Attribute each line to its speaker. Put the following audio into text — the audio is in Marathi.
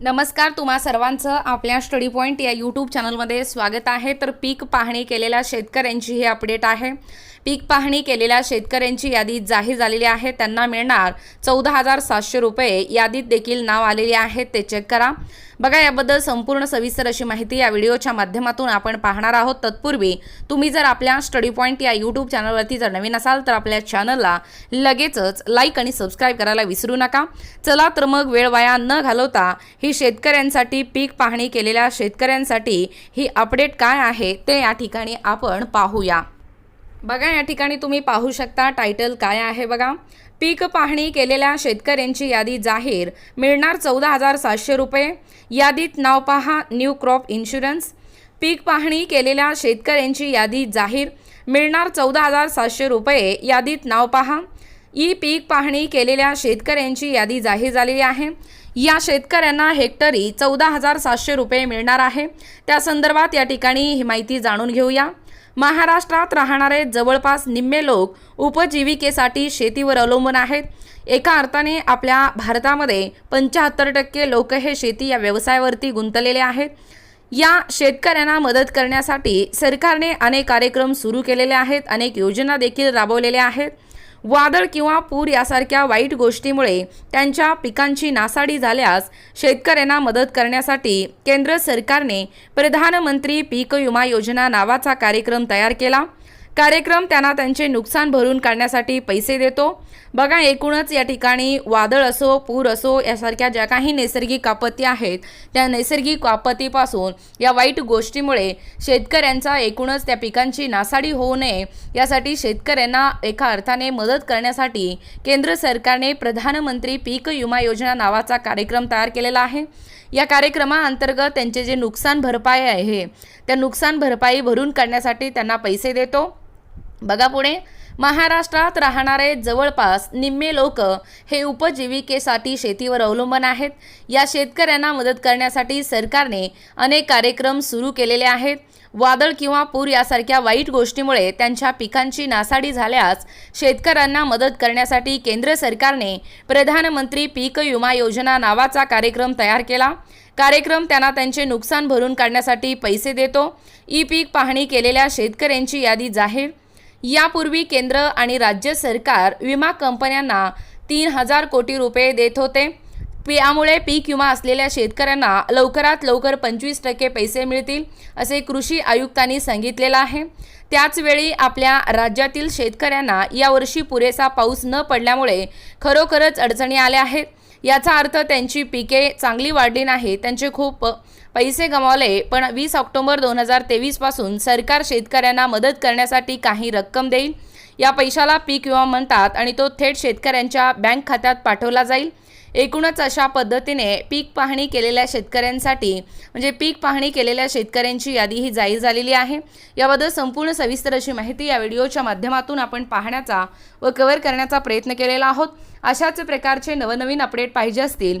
Speaker 1: नमस्कार तुम्हा सर्वांचं आपल्या स्टडी पॉईंट या यूट्यूब चॅनलमध्ये स्वागत आहे. तर पीक पाहणी केलेल्या शेतकऱ्यांची ही अपडेट आहे. पीक पाहणी केलेल्या शेतकऱ्यांची यादी जाहीर झालेली आहे. त्यांना मिळणार चौदा हजार सातशे रुपये. यादीत देखील नाव आलेले आहेत ते चेक करा. बघा याबद्दल संपूर्ण सविस्तर अशी माहिती या व्हिडिओच्या माध्यमातून आपण पाहणार आहोत. तत्पूर्वी तुम्ही जर आपल्या स्टडी पॉईंट या यूट्यूब चॅनलवरती जर नवीन असाल तर आपल्या चॅनलला लगेचच लाईक आणि सबस्क्राईब करायला विसरू नका. चला तर मग वेळ वाया न घालवता ही शेतकऱ्यांसाठी पीक पाहणी केलेल्या शेतकऱ्यांसाठी ही अपडेट काय आहे ते या ठिकाणी आपण पाहूया. बघा या ठिकाणी तुम्ही पाहू शकता टायटल काय आहे बघा. पीक पाहणी केलेल्या शेतकऱ्यांची यादी जाहीर. मिळणार चौदा हजार सातशे रुपये. यादीत नाव पहा न्यू क्रॉप इन्शुरन्स. पीक पाहणी केलेल्या शेतकऱ्यांची यादी जाहीर. मिळणार चौदा हजार सातशे रुपये. यादीत नाव पहा. ई पीक पाहणी केलेल्या शेतकऱ्यांची यादी जाहीर झालेली आहे. या शेतकऱ्यांना हेक्टरी चौदा हजार सातशे रुपये मिळणार आहे. त्या संदर्भात या ठिकाणी ही माहिती जाणून घेऊया. महाराष्ट्रात राहणारे जवळपास निम्मे लोक उपजीविकेसाठी शेतीवर अवलंबून आहेत. एका अर्थाने आपल्या भारतामध्ये पंच्याहत्तर टक्के लोक हे शेती या व्यवसायावरती गुंतलेले आहेत. या शेतकऱ्यांना मदत करण्यासाठी सरकारने अनेक कार्यक्रम सुरू केलेले आहेत. अनेक योजना देखील राबवलेल्या आहेत. वादळ किंवा पूर यासारख्या वाईट गोष्टीमुळे त्यांच्या पिकांची नासाडी झाल्यास शेतकऱ्यांना मदत करण्यासाठी केंद्र सरकारने प्रधानमंत्री पीक विमा योजना नावाचा कार्यक्रम तयार केला. कार्यक्रम त्यांना त्यांचे नुकसान भरून काढण्यासाठी पैसे देतो. बघा एकूणच या ठिकाणी वादळ असो पूर असो यासारख्या ज्या काही नैसर्गिक आपत्ती आहेत त्या नैसर्गिक आपत्तीपासून या वाईट गोष्टीमुळे शेतकऱ्यांचा एकूणच त्या पिकांची नासाडी होऊ नये. यासाठी शेतकऱ्यांना एका अर्थाने मदत करण्यासाठी केंद्र सरकारने प्रधानमंत्री पीक विमा योजना नावाचा कार्यक्रम तयार केलेला आहे. या कार्यक्रमाअंतर्गत त्यांचे जे नुकसान भरपाई आहे त्या नुकसान भरपाई भरून काढण्यासाठी त्यांना पैसे देतो. बघा पुढे. महाराष्ट्रात राहणारे जवळपास निम्मे लोक हे उपजीविकेसाठी शेतीवर अवलंबून आहेत. या शेतकऱ्यांना मदत करण्यासाठी सरकारने अनेक कार्यक्रम सुरू केलेले आहेत. वादळ किंवा पूर यासारख्या वाईट गोष्टीमुळे त्यांच्या पिकांची नासाडी झाल्यास शेतकऱ्यांना मदत करण्यासाठी केंद्र सरकारने प्रधानमंत्री पीक विमा योजना नावाचा कार्यक्रम तयार केला. कार्यक्रम त्यांना त्यांचे नुकसान भरून काढण्यासाठी पैसे देतो. ई पीक पाहणी केलेल्या शेतकऱ्यांची यादी जाहीर यापूर्वी केंद्र आणि राज्य सरकार विमा कंपन्यांना तीन हजार कोटी रुपये देत होते. यामुळे पीक विमा असलेल्या शेतकऱ्यांना लवकरात लवकर पंचवीस टक्के पैसे मिळतील असे कृषी आयुक्तांनी सांगितलेलं आहे. त्याचवेळी आपल्या राज्यातील शेतकऱ्यांना यावर्षी पुरेसा पाऊस न पडल्यामुळे खरोखरच अडचणी आल्या आहेत. याचा अर्थ त्यांची पिके चांगली वाढली नाही त्यांचे खूप पैसे गमावले पण वीस ऑक्टोबर दोन हजार तेवीसपासून सरकार शेतकऱ्यांना मदत करण्यासाठी काही रक्कम देईल. या पैशाला पीक विमा म्हणतात आणि तो थेट शेतकऱ्यांच्या बँक खात्यात पाठवला जाईल. एकूणच अशा पद्धतीने पीक पाहणी केलेल्या शेतकऱ्यांसाठी म्हणजे पीक पाहणी केलेल्या शेतकऱ्यांची यादी ही जाहीर झालेली आहे. याबद्दल संपूर्ण सविस्तर अशी माहिती या व्हिडिओच्या माध्यमातून आपण पाहण्याचा व कव्हर करण्याचा प्रयत्न केलेला आहोत. अशाच प्रकारचे नवनवीन अपडेट पाहिजे असतील